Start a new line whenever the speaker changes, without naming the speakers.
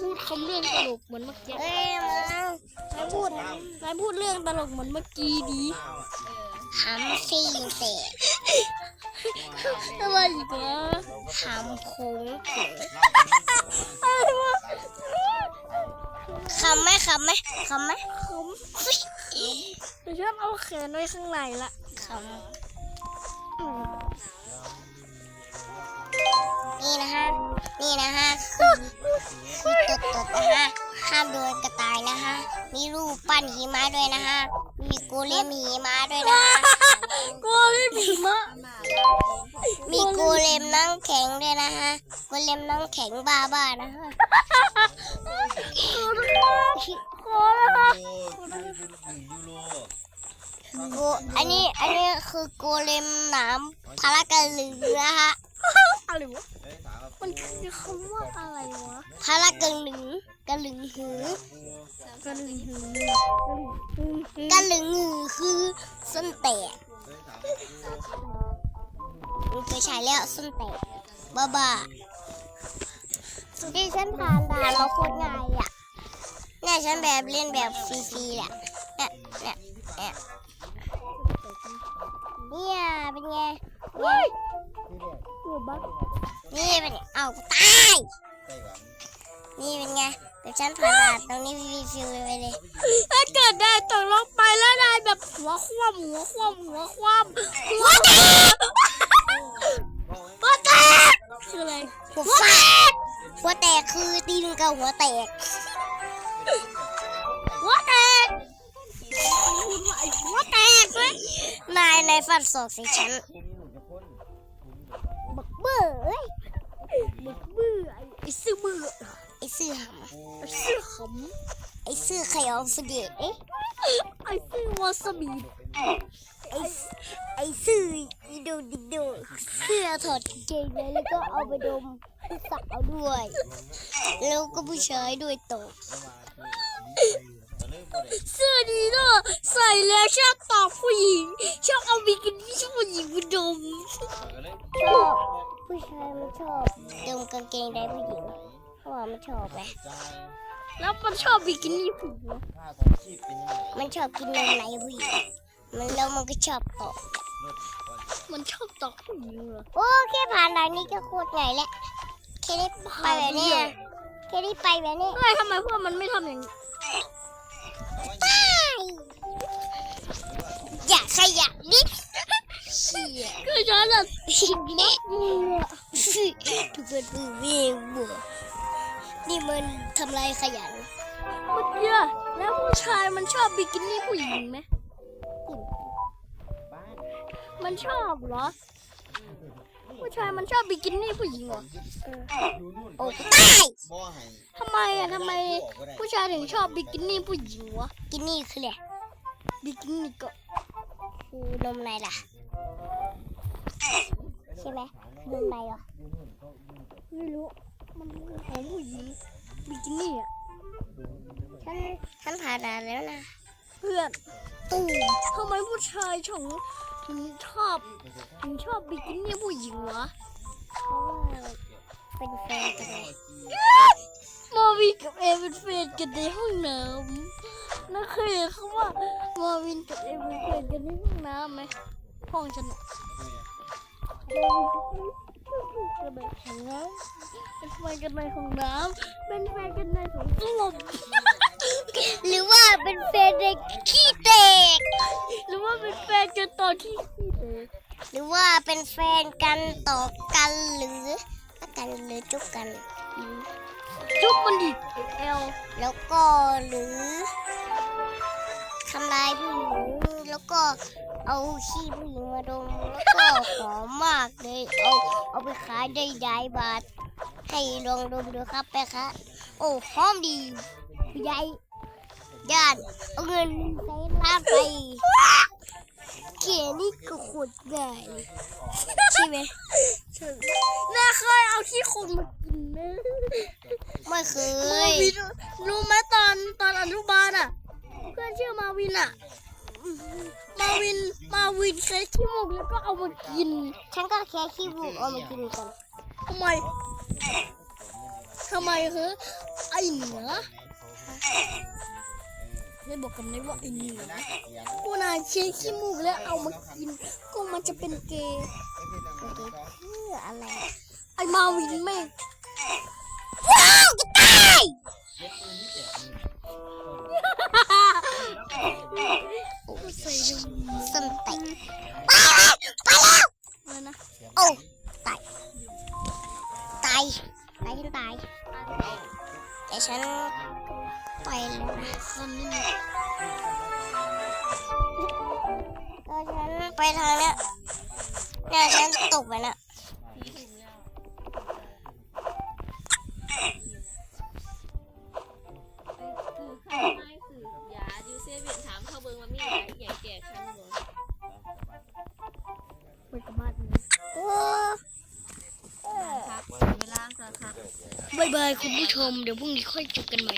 พูดคำเรื่องตลกเหมือนเมื่อกี้
เอ้ยมานา
ยพูดนายพูดเรื่องตลกเหมือนเมื่อกี้ดี
หำสี่เตะ
ทำไมอีกวะ
หำโค้งเตะ
อะไรวะ
คำไหมคำไหมคำไหม
คำเดี๋ยวฉันเอาแขนไว้ข้างในละ
ค
อืมำ
นี่นะฮะ นี่นะฮะคือคือตดตดนะฮะ ห้ามโดนกระต่ายนะฮะ มีรูปปั้นหิมะด้วยนะฮะ มีโกเลมหิมะด้วยนะฮะ
กลัวไม่ผีมะ
มีโกเลมน้ำแข็งด้วยนะฮะโกเลมน้ำแข็งบ้าบ้าๆนะฮะ
ขอนะคะ
โกอันนี้อันนี้คือโกเลมหนามพารากันเหลือนะฮะ
อะไรวะมันคือคำว่าอะไรวะ
พารากันหลึงกระหลึงหือก
ระลึงหือก
ระหลึงหือคือส้นแตกมันเคยใช้แล้วส้นแตกบ้าบ้าที่ฉันผ่านด่านเราโคตรง่ายอะเนี่ยฉันแบบเล่นแบบฟรีๆแหละเนี่ยเนี่ยเนี่ย เนี่ยเป็นไง
เฮ้ยตัวบั๊ก
นี่เป็นไงเอาตายนี่เป็นไงเดี๋ยวฉันผ่านด่านตรงนี้ฟิวฟิวไปเลย
ถ้าเกิดได้ตกลงไปแล้วได้แบบหัวคว่ำหัวคว่ำหัวคว่ำหัวแตกหัวแตกคืออะไร
หัวฟาดหัวแตกคือตีนกับหัวแตก
หัวแตกเลย
นายนายฟันศอกใส่ฉัน
บักเบื่อเอ้ยบักเบื่อไอ้ซื่อเบื่อ
ไอ้เสื้อหำ
ไอ้ซื่อขำ
ไอ้เสื้อขยองสเกตเอ๊ะ
ไอ้ซื่อวาซาบิ
ไอ้ไอ้เสื้ออีโดดิโดเสื้อถอดเกงเลยแล้วก็เอาไปดมสาวด้วย แล้วก็ผู้ชายด้วยตก
เสื้อดีเนอะใส่แล้วชอบตอบผู้หญิงชอบเอาบิกินี่ชอบผู้หญิงมาดม
ชอบผู้ชายมันชอบดมกางเกงในผู้หญิงเพราะว่ามันชอบไง
แล้วมันชอบบิกินี่ผู้หญิง
มันชอบกินนมในผู้หญิงมันแล้วมันก็ชอบตก
มันชอบตอบผู้หญิงเหรอ
โอ้แค่ผ่านด่านนี้ก็โคตรไงแล้วแค่นี้ไปแบบนี้อะแค่นี้ไปแบบนี้
เฮ้ยทำไมพวกมันไม่ทำอย่างนี้
ย
คือฉันอะ
นี่ทุกคนมือเวียบัวนี่มันทำลายขยัน
เมื่อกี้อะแล้วผู้ชายมันชอบบิกินี่ผู้หญิงไหมมันชอบเหรอ ผู้ชายมันชอบบิกินี่ผู้หญิงเหรอ
โอ้ตาย
ทำไมอะทำไมผู้ชายถึงชอบบิกินี่ผู้หญิงวะ
กินนี่คืออะไร
บิกินี่ก็
คือนมในล่ะใช่ไหมนมในเหรอ
ไม่รู้ มันคือของผู้หญิงบิกินี่อะ
ฉันฉันผ่านด่านแล้วนะ
เพื่อน
ตู้
ทำไมผู้ชายถึงถึงชอบถึงชอบบิกินี่ผู้หญิงวะ
เพราะว่าเป็นแฟนกันไง
มาวินกับเอเป็นแฟนกันในห้องน้ำน่าเคยเห็นเขาว่ามาวินกับเอเป็นแฟนกันในห้องน้ำไหมห้องฉันอะมาวิน กับเอเป็นแฟนกันในห้องน้ำเป็นแฟนกันในห้องน้ำเป็นแฟนกันในสวนส้วม
หรือว่าเป็นแฟนในขี้แตก
หรือว่าเป็นแฟนกันตอนที่ขี้เด็ก
หรือว่าเป็นแฟนกันต่อกันหรือรักกันหรือจุบกัน
จุ๊บมันดิเอล
แล้วก็หรือทำลายผู้หญิงแล้วก็เอาขี้ผู้หญิงมาดมแล้วก็หอมมากเลยเอาเอาไปขายได้หลายบาทให้ลองดมดูครับแม่คะโอ้หอมดีใหญ่ย่านเอาเงินใส่ร้านไปเขียนี่ก็โคตรง่ใช่ไหม
น่าเคยเอาขี้คนมากินไหม
ไม่เค
ยรู้ไหมตอนตอนอนุบาลอะ พื่อนชื่อมาวินอะมาวินมาวินเคยขี้มูกแล้วก็เอามากิน
ฉันก็แค่ขี้บุกเอามากินกัน
ทำไมทำไมเหรอไอเหนือได้บอกกันไหมว่าไอเหนือกูนายเช็คขี้มูกแล้วเอามากินก็มันจะเป็นเกย์
เพื่ออะไร
ไอมาวินแม่ง
ว้าวจะตาย
ส่ดู
ส้นเตะไปแล้วไปแล้ว
เลยนะ
โอ้ตายตายตายฉันตายแต่ฉันไปแล้วนะ
ตอนนี้
ตอนฉันไปทางเนี้ยเนี่ยฉันตกไปน่ะ
คืา
ยบายคุณผู้ชม เดี๋ยวพรุ่งนี้ค่อยจบกันใหม่